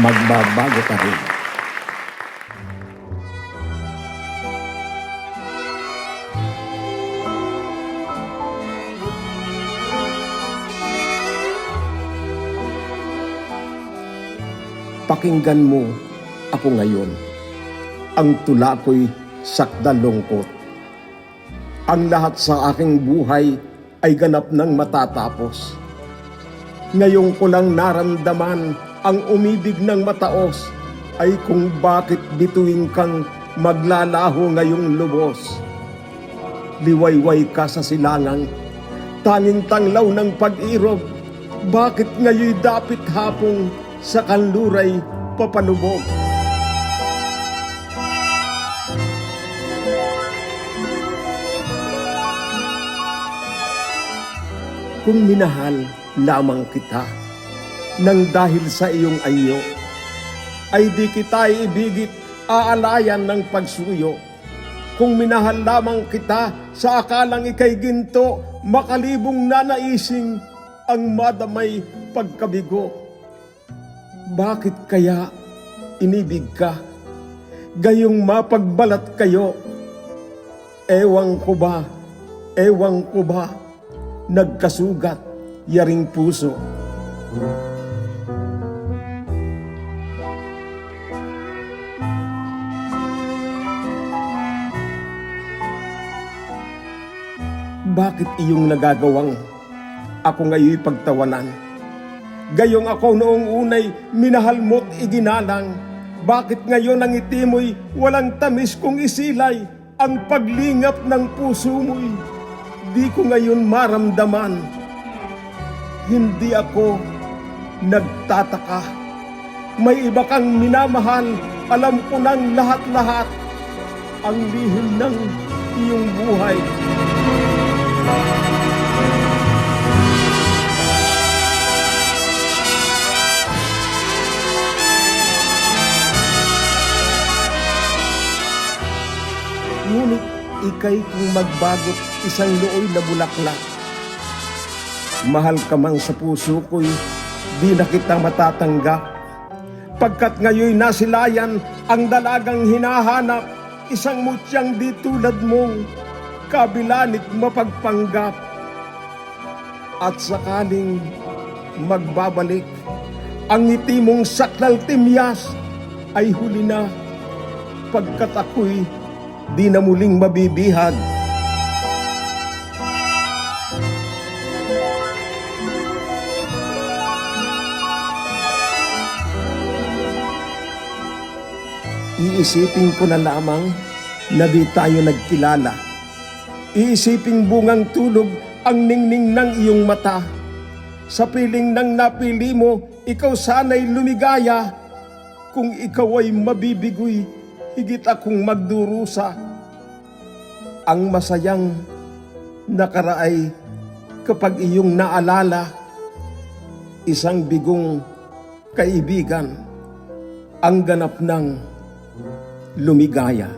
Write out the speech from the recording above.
magbabago ka rin. Pakinggan mo ako ngayon. Ang tula ko'y sakda lungkot. Ang lahat sa aking buhay ay ganap ng matatapos. Ngayon ko lang naramdaman ang umibig ng mataos ay kung bakit bituin kang maglalaho ngayong lubos. Liwayway ka sa silangang, tanging tanglaw ng pag-irog. Bakit ngayoy dapit hapong sa kanluray papanubog? Kung minahal lamang kita nang dahil sa iyong anyo, ay di kita ibigit aalayan ng pagsuyo. Kung minahal lamang kita sa akalang ikay ginto, makalibong nanaising ang madamay pagkabigo. Bakit kaya inibig ka? Gayong mapagbalat kayo. Ewang ko ba, ewang ko ba, nagkasugat, yaring puso. Bakit iyong nagagawang ako ngayoy pagtawanan? Gayong ako noong unay minahal mo't iginalang. Bakit ngayon ang ngiti mo'y walang tamis kung isilay ang paglingap ng puso mo'y di ko ngayon maramdaman. Hindi ako nagtataka. May iba kang minamahal, alam ko ng lahat-lahat ang lihim ng iyong buhay. Ngunit ikay kung magbagot isang looy na bulaklak. Mahal ka man sa puso ko'y di na kita matatanggap. Pagkat ngayoy nasilayan ang dalagang hinahanap, isang mutyang di tulad mong kabilanit mapagpanggap. At sakaling magbabalik, ang ngiti mong saklal timyas ay huli na pagkat ako'y di na muling mabibihag. Iisipin ko na lamang na di tayo nagkilala. Iisiping bungang tulog ang ningning ng iyong mata. Sa piling ng napili mo, ikaw sana'y lumigaya. Kung ikaw ay mabibigoy, higit akong magdurusa. Ang masayang nakaraay kapag iyong naalala, isang bigong kaibigan ang ganap ng lumigaya.